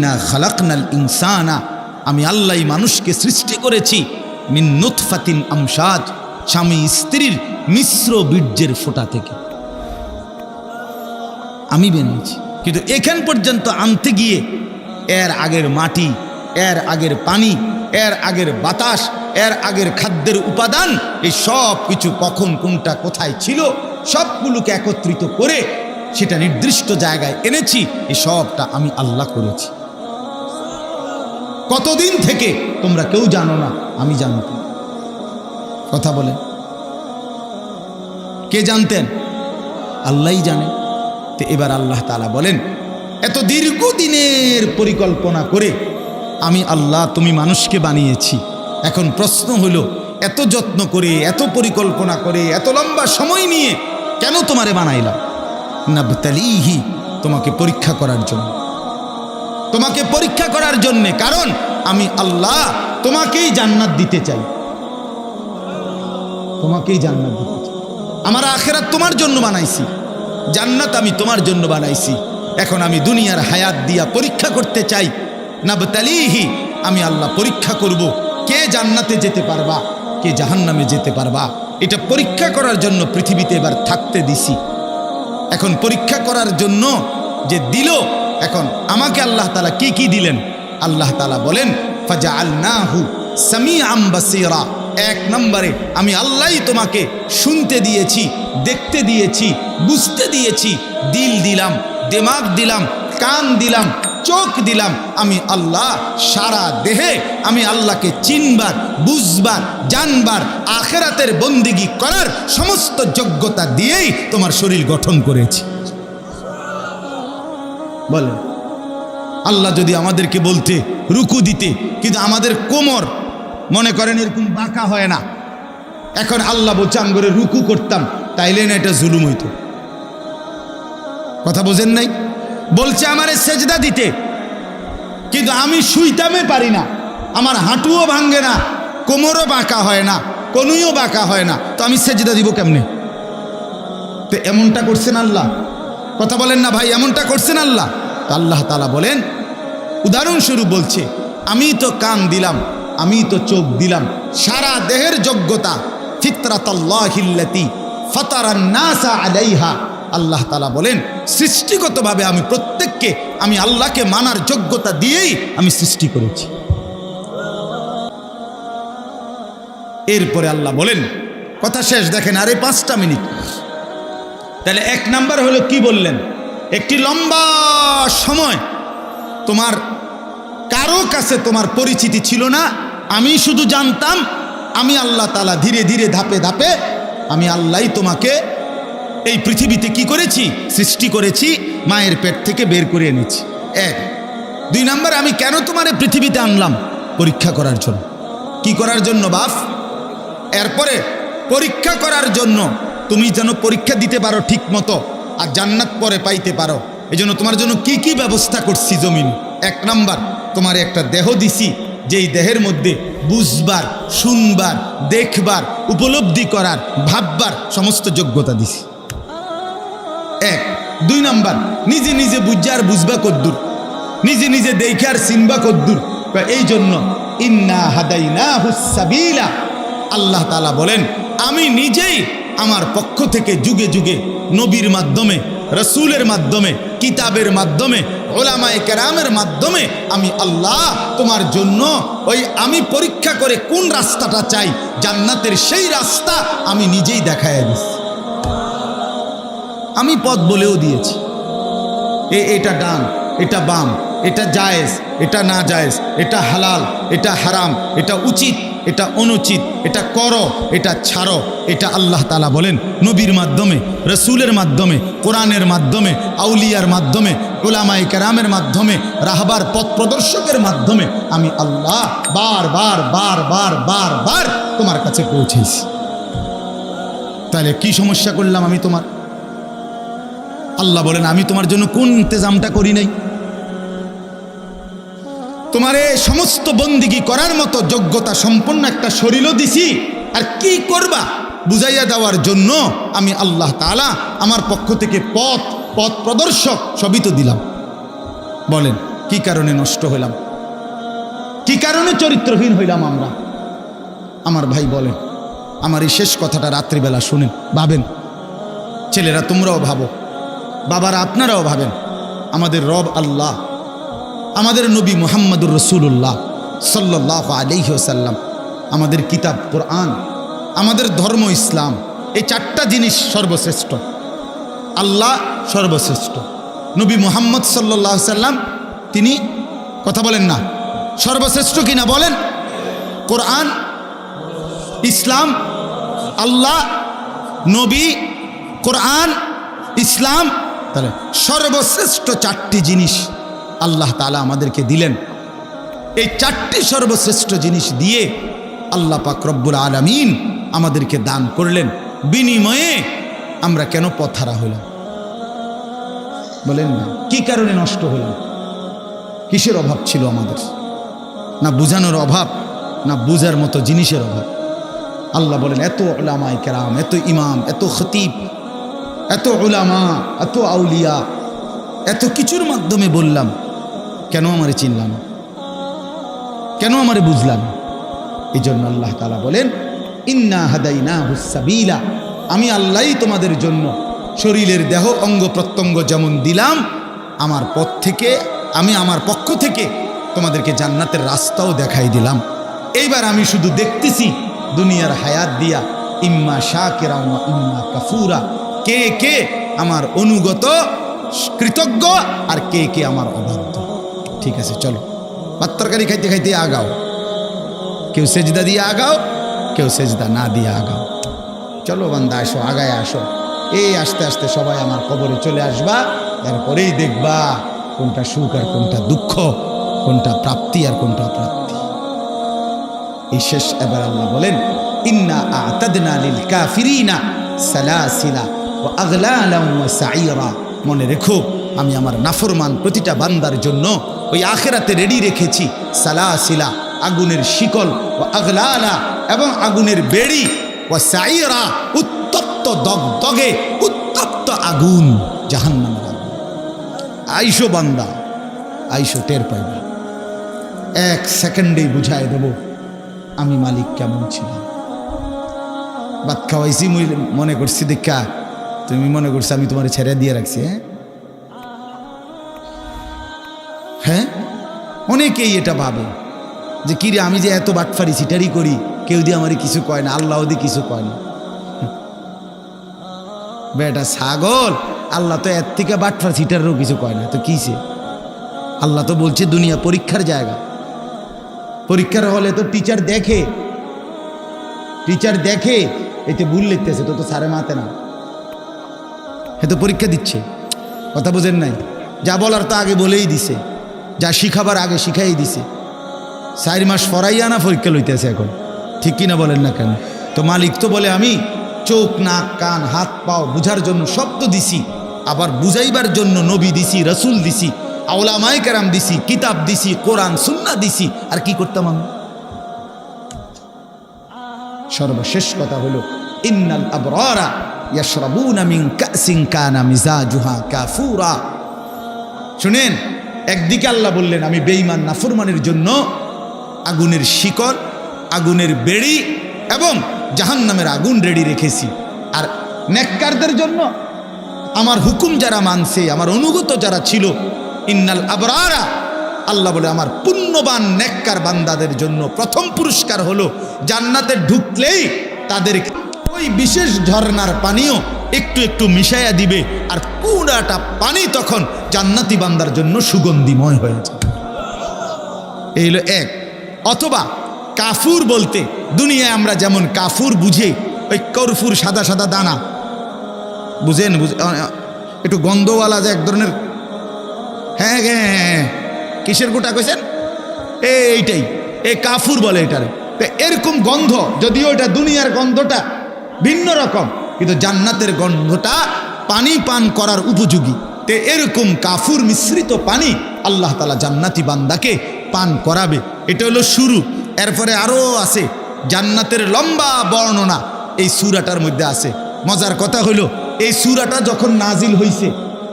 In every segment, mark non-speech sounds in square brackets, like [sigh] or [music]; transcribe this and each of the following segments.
ইন্না খালাকনাল ইনসানা। আমি আল্লাহ মানুষকে সৃষ্টি করেছি মিন নুতফাতিন আমসাজ স্বামী স্ত্রীর মিশ্র বীর্যের ফোঁটা থেকে। আমি বেরিয়েছি কিন্তু এখান পর্যন্ত আনতে গিয়ে এর আগের মাটি, এর আগের পানি, এর আগের বাতাস, এর আগের খাদ্যের উপাদান, এই সব কিছু কখন কোনটা কোথায় ছিল, সবগুলোকে একত্রিত করে সেটা নির্দিষ্ট জায়গায় এনেছি, এই সবটা আমি আল্লাহ করেছি। কতদিন থেকে তোমরা কেউ জানো না, আমি জানতাম কথা বলে কে জানতেন? আল্লাহই জানে। তো এবার আল্লাহ তালা বলেন, এত দীর্ঘদিনের পরিকল্পনা করে আমি আল্লাহ তুমি মানুষকে বানিয়েছি। এখন প্রশ্ন হলো, এত যত্ন করে, এত পরিকল্পনা করে, এত লম্বা সময় নিয়ে কেন তোমারে বানাইলাম? নাবতালিহি, তোমাকে পরীক্ষা করার জন্য। তোমাকে পরীক্ষা করার জন্যে, কারণ আমি আল্লাহ তোমাকেই জান্নাত দিতে চাই। তোমাকেই জান্নাত দিতে চাই। আমার আখেরাত তোমার জন্য বানাইছি। জান্নাত আমি তোমার জন্য বানাইছি। এখন আমি দুনিয়ার হায়াত দিয়া পরীক্ষা করতে চাই। না নাবতালিহি, আমি আল্লাহ পরীক্ষা করব কে জান্নাতে যেতে পারবা, কে জাহান্নামে যেতে পারবা। এটা পরীক্ষা করার জন্য পৃথিবীতে এবার থাকতে দিছি। এখন পরীক্ষা করার জন্য যে দিল, এখন আমাকে আল্লাহ তালা কি কি দিলেন? আল্লাহ তালা বলেন ফাজা আল্লাহু সামি আম্বাসিরা এক নম্বরে, আমি আল্লাহই তোমাকে শুনতে দিয়েছি, দেখতে দিয়েছি, বুঝতে দিয়েছি, দিল দিলাম, দেমাগ দিলাম, কান দিলাম, চোখ দিলাম। আমি আল্লাহ সারা দেহে, আমি আল্লাহকে চিনবার, বুঝবার, জানবার, আখেরাতের বন্দিগি করার সমস্ত যোগ্যতা দিয়েই তোমার শরীর গঠন করেছি। বলেন। আল্লাহ যদি আমাদেরকে বলতে রুকু দিতে, কিন্তু আমাদের কোমর, মনে করেন এরকম বাঁকা হয় না। এখন আল্লাহ বলছে, আমি করে রুকু করতাম, তাইলে না এটা জুলুম হইতো। কথা বোঝেন নাই? বলছে, আমারে সেজদা দিতে। কিন্তু আমি শুইতামে পারি না। আমার হাঁটুও ভাঙ্গে না, কোমরও বাঁকা হয় না, কনুইও বাঁকা হয় না। তো আমি সেজদা দিব কেমনে? তো এমনটা করছেন আল্লাহ? কথা বলেন না ভাই, এমনটা করছেন আল্লাহ? আল্লাহ তালা বলেন, উদাহরণস্বরূপ বলছে, আমি তো কান দিলাম, আমি তো চোখ দিলাম, সারা দেহের যোগ্যতা ফিতরাতাল্লাহিল্লাতি ফাতারান্নাসা আলাইহা। আল্লাহ তালা বলেন, সৃষ্টিগতভাবে আমি প্রত্যেককে, আমি আল্লাহকে মানার যোগ্যতা দিয়েই আমি সৃষ্টি করেছি। এরপরে আল্লাহ বলেন, কথা শেষ, দেখেন আরে পাঁচটা মিনিট। তাহলে এক নাম্বার হলো কি বললেন? একটি লম্বা সময়। তোমার কারও কাছে তোমার পরিচিতি ছিল না। আমি শুধু জানতাম, আমি আল্লাহ তালা ধীরে ধীরে ধাপে ধাপে আমি আল্লাহই তোমাকে এই পৃথিবীতে কি করেছি? সৃষ্টি করেছি, মায়ের পেট থেকে বের করে এনেছি। এক। দুই নাম্বার, আমি কেন তোমার পৃথিবীতে আনলাম পরীক্ষা করার জন্য? কি করার জন্য বাপ? এরপরে পরীক্ষা করার জন্য তুমি যেন পরীক্ষা দিতে পারো ঠিক মতো আর জান্নাত পরে পাইতে পারো। এই জন্য তোমার জন্য কি কি ব্যবস্থা করছি জমিন? এক নাম্বার, তোমার একটা দেহ দিছি, যেই দেহের মধ্যে বুঝবার, শুনবার, দেখবার, উপলব্ধি করার, ভাববার সমস্ত যোগ্যতা দিছি। এক। দুই নাম্বার, নিজে নিজে বুঝা আর বুঝবা কদ্দুর। নিজে নিজে দেখে আর চিনবা কদ্দুর। এই জন্য ইন্না হাদাইনা হুসাবিলা আল্লাহ তালা বলেন, আমি নিজেই আমার পক্ষ থেকে যুগে যুগে নবীর মাধ্যমে, রসুলের মাধ্যমে, কিতাবের মাধ্যমে ওলামায় কেরামের মাধ্যমে আমি আল্লাহ তোমার জন্য ওই আমি পরীক্ষা করে কোন রাস্তাটা চাই, জান্নাতের সেই রাস্তা আমি নিজেই দেখায় দিচ্ছি আমি পথ বলেও দিয়েছি। এ, এটা ডান, এটা বাম, এটা জায়েজ, এটা না জায়েজ, এটা হালাল, এটা হারাম, এটা উচিত এটা অনুচিত, এটা করো, এটা ছাড়ো, এটা আল্লাহ তালা বলেন নবীর মাধ্যমে, রসুলের মাধ্যমে, কোরআনের মাধ্যমে, আউলিয়ার মাধ্যমে ওলামাই কেরামের মাধ্যমে, রাহবার, পথ প্রদর্শকের মাধ্যমে আমি আল্লাহ বার বার বার বার বার বার তোমার কাছে পৌঁছেছি। তাহলে কি সমস্যা করলাম আমি তোমার? আল্লাহ বলেন, আমি তোমার জন্য কোন ইন্তজামটা করি নাই? তোমার সমস্ত বন্দিগি করার মতো যোগ্যতা সম্পন্ন একটা শরীরও দিছি। আর কি করবা? বুঝাইয়া দেওয়ার জন্য আমি আল্লাহ তালা আমার পক্ষ থেকে পথ পথ প্রদর্শক সবই তো দিলাম। বলেন, কি কারণে নষ্ট হইলাম কি কারণে চরিত্রহীন হইলাম আমরা? আমার ভাই বলেন, আমার এই শেষ কথাটা রাত্রিবেলা শুনেন, ভাবেন। ছেলেরা তোমরাও ভাবো, বাবারা আপনারাও ভাবেন, আমাদের রব আল্লাহ আমাদের নবী মোহাম্মদুর রসুল্লাহ সাল্লাহ আলহিহসাল্লাম আমাদের কিতাব কোরআন, আমাদের ধর্ম ইসলাম, এই চারটা জিনিস সর্বশ্রেষ্ঠ। আল্লাহ সর্বশ্রেষ্ঠ। নবী মোহাম্মদ সাল্লাহ সাল্লাম তিনি কথা বলেন না, সর্বশ্রেষ্ঠ কিনা বলেন? কোরআন, ইসলাম, আল্লাহ, নবী, কোরআন, ইসলাম, তাহলে সর্বশ্রেষ্ঠ চারটি জিনিস। আল্লাহ তালা আমাদেরকে দিলেন। এই চারটি সর্বশ্রেষ্ঠ জিনিস দিয়ে আল্লাহ পাক রব্বুল আলমিন আমাদেরকে দান করলেন। বিনিময়ে আমরা কেন পথারা হলাম? বলেন না, কি কারণে নষ্ট হলাম? কিসের অভাব ছিল আমাদের? না বুঝানোর অভাব, না বুঝার মতো জিনিসের অভাব। আল্লাহ বলেন, এত ওলামাই কেরাম, এত ইমাম, এত খতিব, এত ওলামা এত আউলিয়া, এত কিছুর মাধ্যমে বললাম কেন আমারে চিনলাম? কেন আমারে বুঝলাম? এই জন্য আল্লাহ তালা বলেন, ইন্না হাদাইনা হুসাবিলা আমি আল্লাহই তোমাদের জন্য শরীরের দেহ, অঙ্গ প্রত্যঙ্গ যেমন দিলাম, আমার পথ থেকে, আমি আমার পক্ষ থেকে তোমাদেরকে জান্নাতের রাস্তাও দেখাই দিলাম। এইবার আমি শুধু দেখতেছি দুনিয়ার হায়াত দিয়া, ইম্মা শাকেরা ওয়া ইম্মা কাফুরা। কে কে আমার অনুগত, কৃতজ্ঞ আর কে কে আমার অবাধ্য? ঠিক আছে, চলো। ভাত তরকারি খাইতে খাইতে আগাও। কেউ সেজদা দিয়ে আগাও, কেউ সেজদা না দিয়ে আগাও। চলো বান্দা, আসো, আগায় আসো। এই আস্তে আস্তে সবাই আমার কবরে চলে আসবা, এরপরেই দেখবা কোনটা সুখ আর কোনটা দুঃখ, কোনটা প্রাপ্তি আর কোনটা প্রাপ্তি এই শেষ এবার আল্লাহ বলেন, ইন্না আতাদনা লিল কাফিরিনা সালাসিলা আগলালাম ওয়া সাইরা। মনে রেখো আমি আমার নাফরমান প্রতিটা বান্দার জন্য ওই আখেরাতে রেডি রেখেছি। সালা সালাসিলা, আগুনের শিকল ও আগলালা এবং আগুনের বেড়ি ও সাইরা, উত্তপ্ত দগদগে, উত্তপ্ত আগুন জাহান্নামের আগুন আইসো বান্দা, আইসো টের পাইবা। এক সেকেন্ডেই বুঝায় দেব আমি মালিক কেমন ছিলাম। ভাত খাওয়াইছি মনে করছি দেখা তুমি মনে করছ আমি তোমার ছেড়ে দিয়ে রাখছি হ্যাঁ? অনেকেই এটা ভাবে যে, কিরে, আমি যে এত বাটফারি সিটারি করি, কেউ দিয়ে আমার কিছু কয় না, আল্লাহ দিয়ে কিছু কয় না। [laughs] বেটা ছাগল, আল্লাহ তো এর থেকে বাটফার সিটারও কিছু কয় না। তো কিসে আল্লাহ তো বলছে দুনিয়া পরীক্ষার জায়গা। পরীক্ষার হলে তো টিচার দেখে। টিচার দেখে, এতে ভুল লিখতেছে, তো তো সারে মাতে না। এ তো পরীক্ষা দিচ্ছে। কথা বোঝেন নাই? যা বলার তো আগে বলেই দিছে। যা শিখাবার আগে শিখাই দিছে। চার মাস ফরাইয়া না পরীক্ষা লইতেছে এখন। ঠিক কিনা বলেন না কেন? তো মালিক তো বলে, আমি চোখ, নাক, কান, হাত, পাও বুঝার জন্য সব তো দিছি। আবার বুঝাইবার জন্য নবী দিছি, রসুল দিছি, আওলামায় কেরাম দিছি, কিতাব দিছি, কোরআন সুন্না দিছি। আর কি করতাম আমি? সর্বশেষ কথা হলো, ইন্নাল আবরারা ইয়াশরাবুনা মিন কাসিন কানা মিজাজুহা কাফুরা। শুনেন একদিকে আল্লাহ বললেন, আমি বেঈমান, নাফরমানের জন্য আগুনের শিকড়, আগুনের বেড়ি এবং জাহান্নামের আগুন রেডি রেখেছি। আর নেককারদের জন্য আমার হুকুম যারা মানছে, আমার অনুগত যারা ছিল, ইন্নাল আবরারা, আল্লাহ বলে, আমার পুণ্যবান নেককার বান্দাদের জন্য প্রথম পুরস্কার হলো জান্নাতে ঢুকলেই তাদের ওই বিশেষ ঝর্ণার পানিও একটু একটু মিশাইয়া দিবে, আর পুরাটা পানি তখন জান্নাতি বান্দার জন্য সুগন্ধিময় হয়েছে এই হলো এক। অথবা কাফুর বলতে, দুনিয়ায় আমরা যেমন কাফুর বুঝে, ওই কর্ফুর সাদা সাদা দানা। বুঝেন? বুঝে একটু গন্ধওয়ালা যে এক ধরনের হ্যাঁ হ্যাঁ হ্যাঁ হ্যাঁ কিসের গোটা কইছেন? এইটাই। এ কাফুর বলে এটারে। এরকম গন্ধ, যদিও এটা দুনিয়ার গন্ধটা ভিন্ন রকম। কিন্তু জান্নাতের গন্ধটা পানি পান করার উপযোগী। তে এরকম কাফুর মিশ্রিত পানি আল্লাহ তালা জান্নাতি বান্দাকে পান করাবে। এটা হলো শুরু। এরপরে আরও আছে, জান্নাতের লম্বা বর্ণনা এই সুরাটার মধ্যে আছে। মজার কথা হইল এই সুরাটা যখন নাজিল হইছে,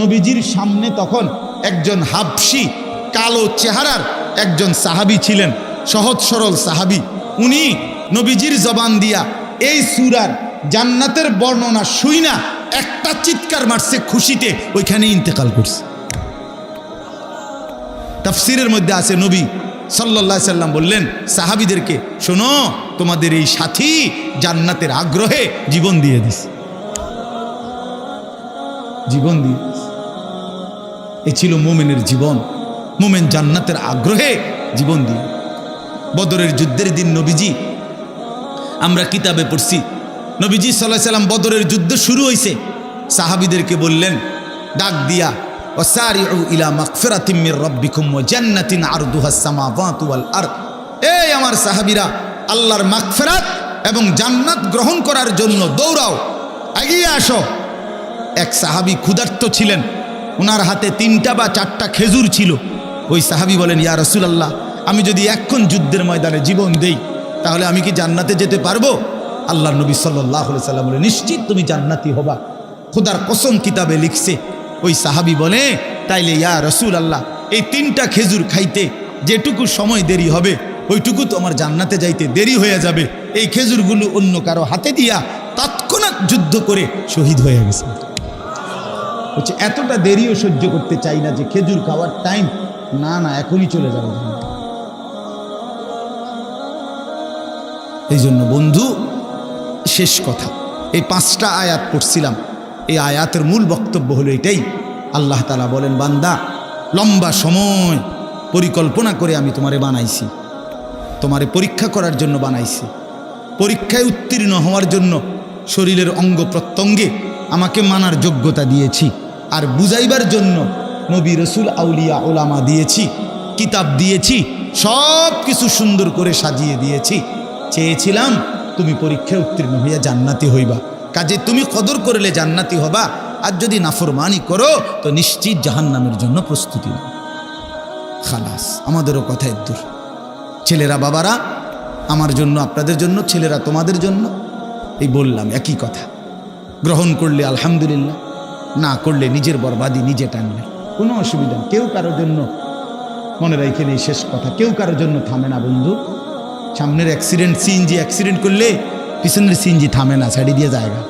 নবীজির সামনে তখন একজন হাবসি কালো চেহারার একজন সাহাবি ছিলেন, সহজ সরল সাহাবি। উনি নবীজির জবান দিয়া এই সুরার জান্নাতের বর্ণনা শুই না, একটা চিৎকার মারছে খুশিতে ওইখানে ইন্তেকাল করছে। তাফসিরের মধ্যে আছে, নবী সাল্লাহ সাল্লাম বললেন, সাহাবিদেরকে, শোনো, তোমাদের এই সাথী জান্নাতের আগ্রহে জীবন দিয়ে দিস জীবন দিয়ে এ ছিল মোমেনের জীবন। মোমেন জান্নাতের আগ্রহে জীবন দিয়ে। বদরের যুদ্ধের দিন নবীজি, আমরা কিতাবে পড়ছি নবীজি সাল্লাহ সাল্লাম বদরের যুদ্ধ শুরু হয়েছে সাহাবিদেরকে বললেন, ডাক দিয়া ইলা আর বাঁতুয়াল আর আমার মাকফেরাত এবং জান্নাত গ্রহণ করার জন্য দৌড়াও আসো। এক ক্ষুধার্ত ছিলেন ওনার হাতে তিনটা বা চারটা খেজুর ছিল। ওই সাহাবি বলেন, ইয়া রসুলাল্লাহ, আমি যদি এখন যুদ্ধের ময়দানে জীবন দেই, তাহলে আমি কি জান্নাতে যেতে পারব? আল্লাহ নবী সাল্লাহ সাল্লাম বলে, নিশ্চিত তুমি জান্নাতি হবা। খোদার কসম কিতাবে লিখছে, ওই সাহাবি বলে, তাইলে ইয়া রসুল আল্লাহ এই তিনটা খেজুর খাইতে যেটুকু সময় দেরি হবে, ওইটুকু তো আমার জান্নাতে যাইতে দেরি হয়ে যাবে। এই খেজুরগুলো অন্য কারও হাতে দিয়া তৎক্ষণাৎ যুদ্ধ করে শহীদ হয়ে গেছে। হচ্ছে এতটা দেরিও সহ্য করতে চাই না যে খেজুর খাওয়ার টাইম, না না, এখনই চলে যাবে এই জন্য বন্ধু শেষ কথা। এই পাঁচটা আয়াত পড়ছিলাম। এই আয়াতের মূল বক্তব্য হলো এটাই। আল্লাহ তালা বলেন, বান্দা, লম্বা সময় পরিকল্পনা করে আমি তোমারে বানাইছি। তোমারে পরীক্ষা করার জন্য বানাইছি। পরীক্ষায় উত্তীর্ণ হওয়ার জন্য শরীরের অঙ্গ প্রত্যঙ্গে আমাকে মানার যোগ্যতা দিয়েছি। আর বুঝাইবার জন্য নবী রসুল, আউলিয়া, ওলামা দিয়েছি। কিতাব দিয়েছি। সব কিছু সুন্দর করে সাজিয়ে দিয়েছি। চেয়েছিলাম তুমি পরীক্ষায় উত্তীর্ণ হইয়া জান্নাতি হইবা। কাজে তুমি কদর করলে জান্নাতি হবা। আর যদি নাফরমানি করো, তো নিশ্চিত জাহান্নামের জন্য প্রস্তুতি খালাস, আমাদেরও কথায় দূর। ছেলেরা, বাবারা, আমার জন্য, আপনাদের জন্য, ছেলেরা তোমাদের জন্য। এই বললাম, একই কথা। গ্রহণ করলে আলহামদুলিল্লাহ, না করলে নিজের বরবাদি নিজে টানলে। কোনো অসুবিধা। কেউ কারোর জন্য মনে রাখেন এই শেষ কথা। কেউ কারোর জন্য থামে না, বন্ধু। সামনের অ্যাক্সিডেন্ট সিএনজি অ্যাক্সিডেন্ট করলে পিছনের সিএনজি থামে না সাইডে দিয়ে জায়গা